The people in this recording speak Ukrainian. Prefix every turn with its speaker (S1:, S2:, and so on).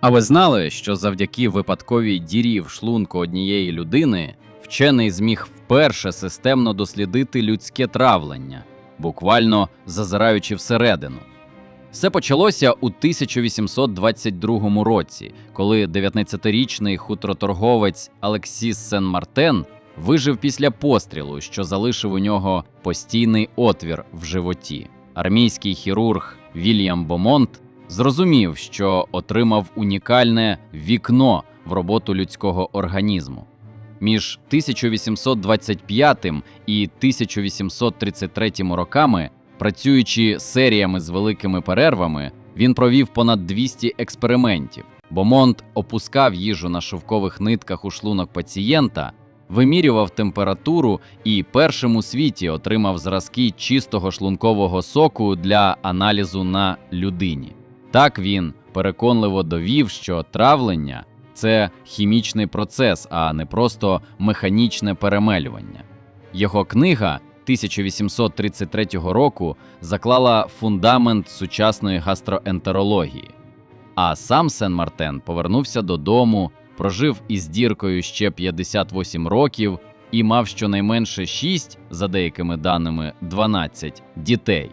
S1: А ви знали, що завдяки випадковій дірі в шлунку однієї людини вчений зміг вперше системно дослідити людське травлення, буквально зазираючи всередину. Все почалося у 1822 році, коли 19-річний хутроторговець Алексіс Сен-Мартен вижив після пострілу, що залишив у нього постійний отвір в животі. Армійський хірург Вільям Бомонт зрозумів, що отримав унікальне вікно в роботу людського організму. Між 1825 і 1833 роками, працюючи серіями з великими перервами, він провів понад 200 експериментів. Бомонт опускав їжу на шовкових нитках у шлунок пацієнта, вимірював температуру і першим у світі отримав зразки чистого шлункового соку для аналізу на людині. Так він переконливо довів, що травлення це хімічний процес, а не просто механічне перемелювання. Його книга 1833 року заклала фундамент сучасної гастроентерології. А сам Сен-Мартен повернувся додому, прожив із діркою ще 58 років і мав щонайменше 6, за деякими даними 12 дітей.